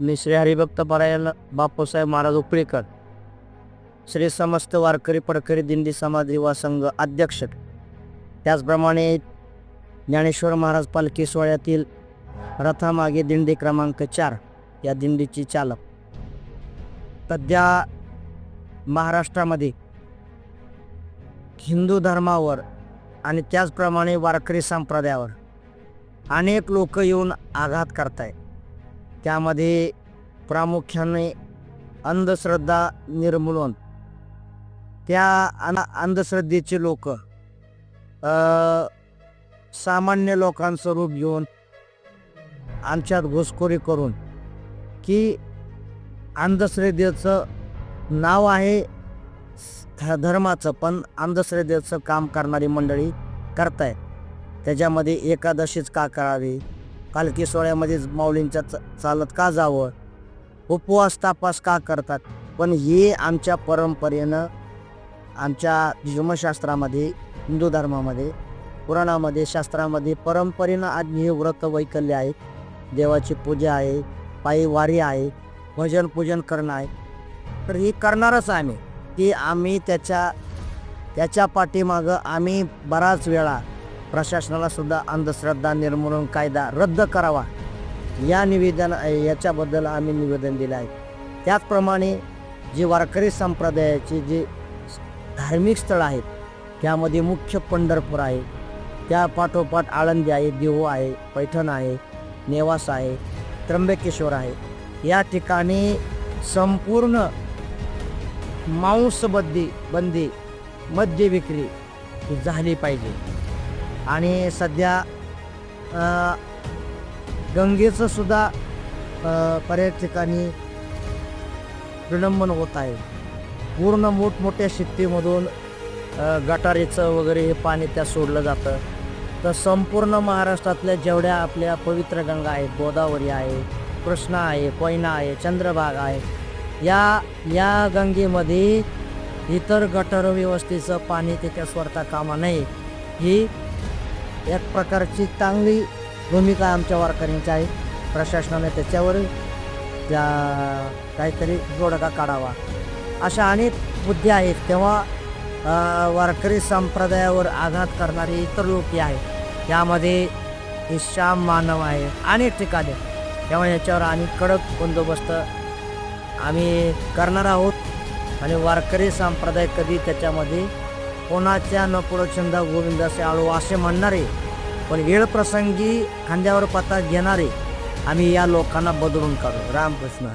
मी श्री हरिभक्त परायण बापूसाहेब महाराज उपळेकर श्री समस्त वारकरी पडकरी दिंडी समाज युवा संघ अध्यक्ष. त्याचप्रमाणे ज्ञानेश्वर महाराज पालखी सोहळ्यातील रथामागे दिंडी क्रमांक चार या दिंडीची चालक. सध्या महाराष्ट्रामध्ये हिंदू धर्मावर आणि त्याचप्रमाणे वारकरी संप्रदायावर अनेक लोक येऊन आघात करतायत. त्यामध्ये प्रामुख्याने अंधश्रद्धा निर्मूलन. त्या अन अंधश्रद्धेचे लोक सामान्य लोकांचं रूप घेऊन आमच्यात घुसखोरी करून की अंधश्रद्धेचं नाव आहे ध- धर्माचं पण अंधश्रद्धेचं काम करणारी मंडळी करतायत. त्याच्यामध्ये एकादशीच का करावी? पालखी सोहळ्यामध्येच माऊलींच्या च- चालत का जावं? उपवास तापास का करतात? पण हे आमच्या परंपरेनं आमच्या धर्मशास्त्रामध्ये हिंदू धर्मामध्ये पुराणामध्ये शास्त्रामध्ये परंपरेनं आज हे व्रत वैकल्य आहे. देवाची पूजा आहे पायी वारी आहे भजन पूजन करणं आहे. तर हे करणारच आम्ही. की आम्ही त्याच्या त्याच्या पाठीमागं आम्ही बराच वेळा प्रशासनाला सुद्धा अंधश्रद्धा निर्मूलन कायदा रद्द करावा. या निवेदन याच्याबद्दल आम्ही निवेदन दिलं आहे. त्याचप्रमाणे जे वारकरी संप्रदायाचे जे धार्मिक स्थळं आहेत त्यामध्ये मुख्य पंढरपूर आहे. त्या पाठोपाठ आळंदी आहे देहू आहे पैठण आहे नेवास आहे त्र्यंबकेश्वर आहे. या ठिकाणी संपूर्ण मांसबद्दी बंदी मद्य विक्री झाली पाहिजे. आणि सध्या गंगेचं सुद्धा बऱ्याच ठिकाणी विलंबन होत आहे. पूर्ण मोठमोठ्या शेतीमधून गटारीचं वगैरे हे पाणी त्या सोडलं जातं. तर संपूर्ण महाराष्ट्रातल्या जेवढ्या आपल्या पवित्र गंगा आहेत गोदावरी आहे कृष्णा आहे कोयना आहे चंद्रभाग आहे या या गंगेमध्ये इतर गटर व्यवस्थेचं पाणी त्याच्या स्वतः कामा नये. ही एक प्रकारची चांगली भूमिका आमच्या वारकऱ्यांची आहे. प्रशासनाने त्याच्यावर त्या काहीतरी जोडगा काढावा. अशा अनेक मुद्दे आहेत. तेव्हा वारकरी संप्रदायावर आघात करणारे इतर लोक आहेत. त्यामध्ये हे श्याम मानव आहे. अनेक ठिकाणी. तेव्हा याच्यावर आम्ही कडक बंदोबस्त आम्ही करणार आहोत. आणि वारकरी संप्रदाय कधी त्याच्यामध्ये कोणाच्या नपुरचंदा गोविंदाचे आळू असे म्हणणारे पण वेळप्रसंगी खांद्यावर पता घेणारे आम्ही या लोकांना बदलून काढू. रामकृष्ण.